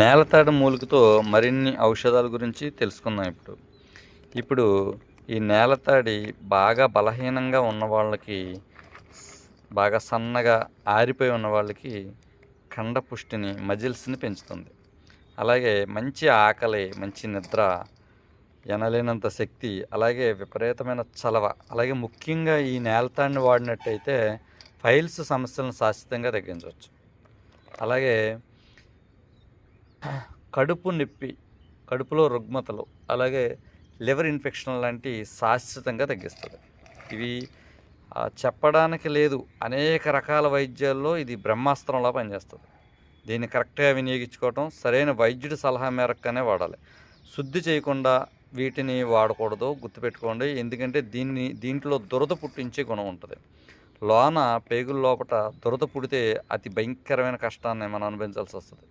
నేలతాడు మూలికతో మరిన్ని ఔషధాల గురించి తెలుసుకుందాం ఇప్పుడు. ఇప్పుడు ఈ నేలతాడి బాగా బలహీనంగా ఉన్న వాళ్ళకి బాగా సన్నగా ఆరిపోయి ఉన్న వాళ్ళకి కండ పుష్టిని మజిల్స్ని పెంచుతుంది. అలాగే మంచి ఆకలి మంచి నిద్ర ఎనలేనంత శక్తి అలాగే విపరీతమైన చలవ అలాగే ముఖ్యంగా ఈ నేలతాడిని వాడినట్టయితే ఫైల్స్ సమస్యలను శాశ్వతంగా తగ్గించవచ్చు. అలాగే కడుపు నొప్పి కడుపులో రుగ్మతలు అలాగే లివర్ ఇన్ఫెక్షన్ లాంటి శాశ్వతంగా తగ్గిస్తుంది. ఇవి చెప్పడానికి లేదు. అనేక రకాల వైద్యాల్లో ఇది బ్రహ్మాస్త్రంలా పనిచేస్తుంది. దీన్ని కరెక్ట్గా వినియోగించుకోవటం సరైన వైద్యుడి సలహా మేరకునే వాడాలి. శుద్ధి చేయకుండా వీటిని వాడకూడదు గుర్తుపెట్టుకోండి. ఎందుకంటే దీన్ని దీంట్లో దురద పుట్టించే గుణం ఉంటుంది. లోన పేగుల లోపట దురద పుడితే అతి భయంకరమైన కష్టాన్ని మనం అనుభవించాల్సి వస్తుంది.